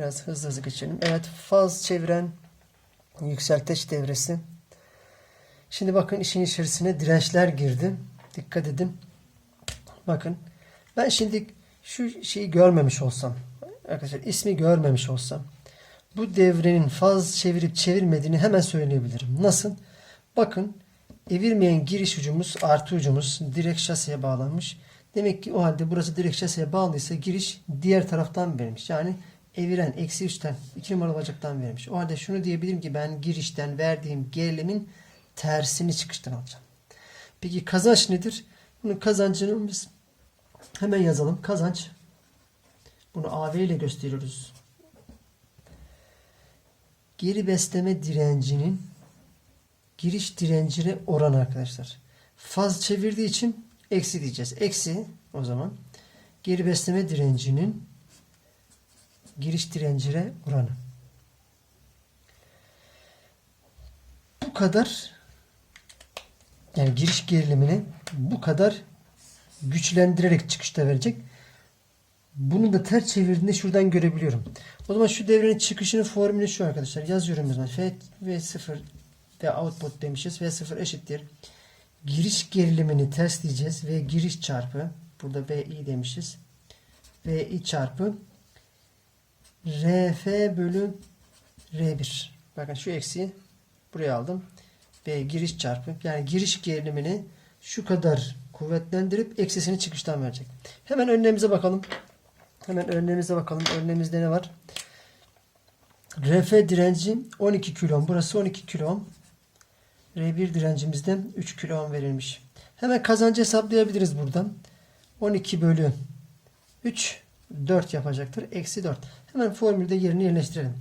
Biraz hızlı hızlı geçelim. Evet faz çeviren yükselteç devresi. Şimdi bakın işin içerisine dirençler girdi. Dikkat edin. Bakın ben şimdi şu şeyi görmemiş olsam arkadaşlar ismi görmemiş olsam bu devrenin faz çevirip çevirmediğini hemen söyleyebilirim. Nasıl? Bakın evirmeyen giriş ucumuz artı ucumuz direkt şaseye bağlanmış. Demek ki o halde burası direkt şaseye bağlıysa giriş diğer taraftan verilmiş. Yani eviren eksi 3'ten 2 numaralı bacaktan verilmiş. O halde şunu diyebilirim ki ben girişten verdiğim gerilimin tersini çıkıştan alacağım. Peki kazanç nedir? Bunun kazancını biz hemen yazalım. Kazanç bunu AV ile gösteriyoruz. Geri besleme direncinin giriş direncine oran arkadaşlar. Faz çevirdiği için eksi diyeceğiz. Eksi o zaman geri besleme direncinin giriş direncine oranı. Bu kadar yani giriş gerilimini bu kadar güçlendirerek çıkışta verecek. Bunu da ters çevirdiğinde şuradan görebiliyorum. O zaman şu devrenin çıkışının formülü şu arkadaşlar. Yazıyorum o. F V0 ve output demişiz. V0 eşittir. Giriş gerilimini ters diyeceğiz. V giriş çarpı burada VI demişiz. VI çarpı RF bölü R1. Bakın şu eksiği buraya aldım. V giriş çarpı yani giriş gerilimini şu kadar kuvvetlendirip eksisini çıkıştan verecek. Hemen önlemimize bakalım. Hemen örneğimize bakalım. Örneğimizde ne var? RF direnci 12 kilo ohm. Burası 12 kilo ohm. R1 direncimizden 3 kilo ohm verilmiş. Hemen kazancı hesaplayabiliriz buradan. 12 bölü 3 4 yapacaktır. Eksi 4. Hemen formülde yerini yerleştirelim.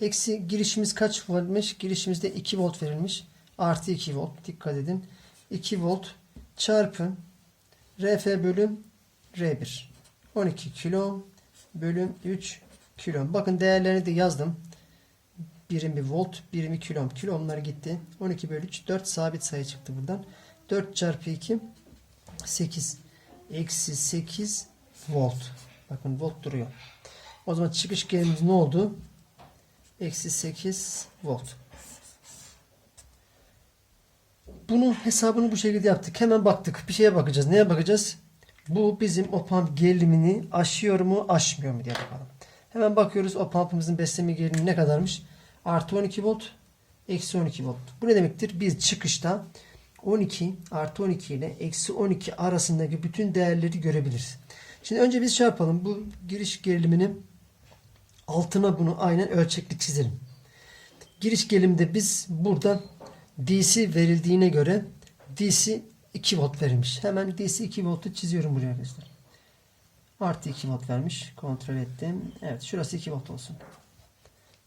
Eksi girişimiz kaç voltmuş? Girişimizde 2 volt verilmiş. Artı 2 volt. Dikkat edin. 2 volt çarpı RF bölü R1. 12 kilo bölüm 3 kilo. Bakın değerlerini de yazdım. Birimi volt, birimi kilo. Kilo onlar gitti. 12 bölü 3, 4 sabit sayı çıktı buradan. 4 çarpı 2, 8. Eksi 8 volt. Bakın volt duruyor. O zaman çıkış gerilimiz ne oldu? Eksi 8 volt. Bunun hesabını bu şekilde yaptık. Hemen baktık. Bir şeye bakacağız. Neye bakacağız? Bu bizim opamp gerilimini aşıyor mu aşmıyor mu diye bakalım. Hemen bakıyoruz opampımızın besleme gerilimi ne kadarmış? Artı 12 volt, eksi 12 volt. Bu ne demektir? Biz çıkışta 12 artı 12 ile eksi 12 arasındaki bütün değerleri görebiliriz. Şimdi önce biz şey yapalım. Bu giriş gerilimini altına bunu aynen ölçekli çizelim. Giriş gerilimde biz burada DC verildiğine göre DC 2 volt verilmiş. Hemen DC 2 voltu çiziyorum buraya arkadaşlar. Artı 2 volt vermiş. Kontrol ettim. Evet şurası 2 volt olsun.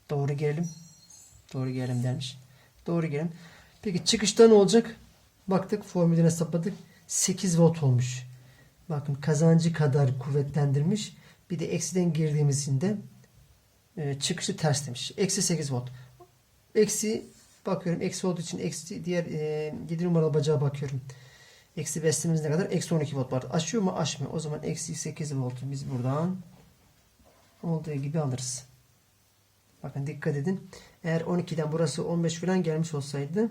Doğru gerilim. Doğru gerilim dermiş. Doğru gerilim. Peki çıkışta ne olacak? Baktık formülden hesapladık. 8 volt olmuş. Bakın kazancı kadar kuvvetlendirmiş. Bir de eksiden girdiğimizde e, çıkışı ters demiş. Eksi 8 volt. Eksi bakıyorum. Eksi olduğu için eksi diğer e, 7 numaralı bacağa bakıyorum. Eksi beslememiz ne kadar? Eksi 12 volt var. Aşıyor mu? Aşmıyor. O zaman eksi 8 voltu biz buradan olduğu gibi alırız. Bakın dikkat edin. Eğer 12'den burası 15 falan gelmiş olsaydı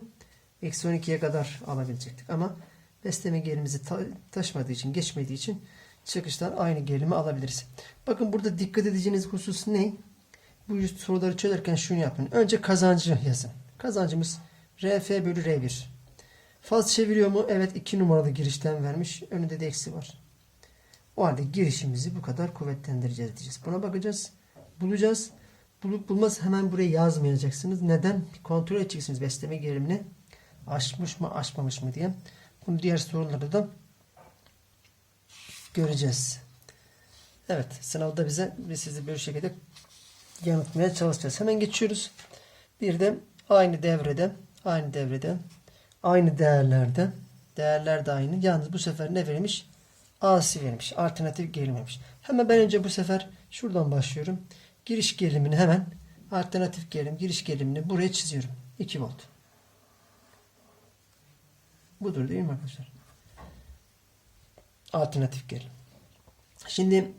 eksi 12'ye kadar alabilecektik. Ama besleme gerilimizi ta taşmadığı için, geçmediği için çıkıştan aynı gerilimi alabiliriz. Bakın burada dikkat edeceğiniz husus ne? Bu soruları çözerken şunu yapın. Önce kazancı yazın. Kazancımız RF bölü R1. Faz çeviriyor mu? Evet 2 numaralı girişten vermiş. Önünde de eksi var. O halde girişimizi bu kadar kuvvetlendireceğiz diyeceğiz. Buna bakacağız. Bulacağız. Bulup bulmaz hemen buraya yazmayacaksınız. Neden? Kontrol edeceksiniz besleme gerilimini. Aşmış mı aşmamış mı diye. Bunu diğer sorularda da göreceğiz. Evet sınavda bize ve sizi bir şekilde yanıtmaya çalışacağız. Hemen geçiyoruz. Bir de aynı devrede aynı devrede aynı değerlerde değerler de aynı. Yalnız bu sefer ne verilmiş? AC verilmiş. Alternatif gerilmemiş. Hemen ben önce bu sefer şuradan başlıyorum. Giriş gerilimini hemen alternatif gerilim giriş gerilimini buraya çiziyorum. 2 volt. Budur değil mi arkadaşlar? Alternatif gerilim. Şimdi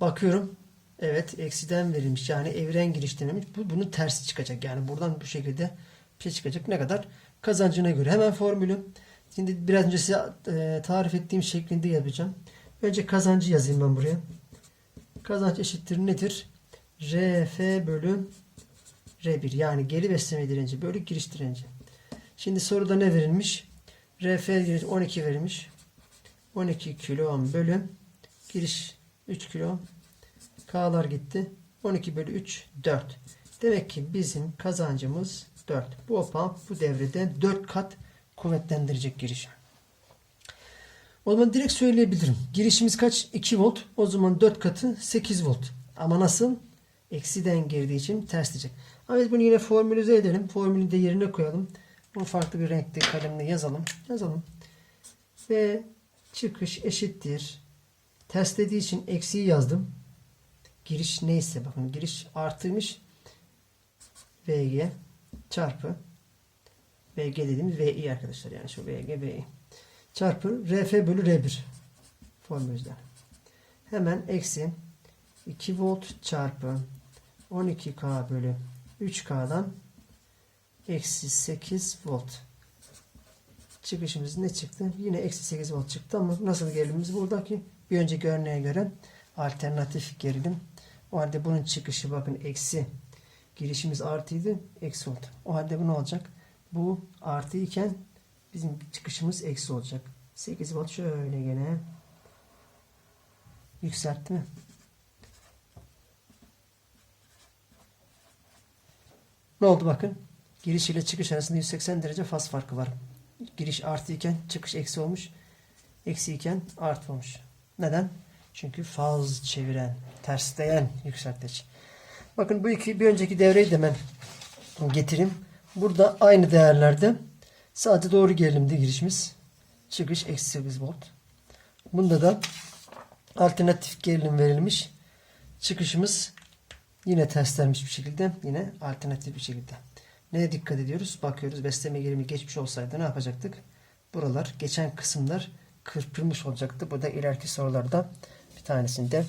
bakıyorum. Evet eksiden verilmiş. Yani evren giriş denilmiş. Bu, bunun tersi çıkacak. Yani buradan bu şekilde bir şey çıkacak. Ne kadar? Kazancına göre. Hemen formülü. Şimdi biraz önce size e, tarif ettiğim şeklinde yapacağım. Önce kazancı yazayım ben buraya. Kazanç eşittir nedir? RF bölü R1 yani geri besleme direnci bölü giriş direnci. Şimdi soruda ne verilmiş? RF direnci 12 verilmiş. 12 kilo ohm bölü giriş 3 kilo ohm. K'lar gitti. 12 bölü 3 4. Demek ki bizim kazancımız 4. Bu opam bu devrede 4 kat kuvvetlendirecek girişi. O zaman direkt söyleyebilirim. Girişimiz kaç? 2 volt. O zaman 4 katı 8 volt. Ama nasıl? Eksiden girdiği için ters diyecek. Ama biz bunu yine formülize edelim. Formülü de yerine koyalım. Bunu farklı bir renkte kalemle yazalım. Yazalım. Ve çıkış eşittir. Ters dediği için eksiği yazdım. Giriş neyse bakın giriş artıymış. VG çarpı VG dediğimiz VI arkadaşlar yani şu VG VI çarpı RF bölü R1 formülümüzden. Hemen eksi 2 volt çarpı 12K bölü 3K'dan eksi 8 volt. Çıkışımız ne çıktı? Yine eksi 8 volt çıktı ama nasıl gerilimimiz buradaki bir önceki örneğe göre alternatif gerilim. O halde bunun çıkışı bakın eksi girişimiz artıydı eksi oldu. O halde bu ne olacak? Bu artı iken bizim çıkışımız eksi olacak. 8 volt şöyle gene yükseltti mi? Ne oldu bakın? Giriş ile çıkış arasında 180 derece faz farkı var. Giriş artı iken çıkış eksi olmuş. Eksi iken artı. Neden? Çünkü faz çeviren, tersleyen yükseltici. Bakın bu iki bir önceki devreyi de ben getireyim. Burada aynı değerlerde sadece doğru gerilimde girişimiz. Çıkış eksi 8 volt. Bunda da alternatif gerilim verilmiş. Çıkışımız yine terslenmiş bir şekilde. Yine alternatif bir şekilde. Neye dikkat ediyoruz? Bakıyoruz besleme gerilimi geçmiş olsaydı ne yapacaktık? Buralar geçen kısımlar kırpılmış olacaktı. Bu da ileriki sorularda bir tanesinde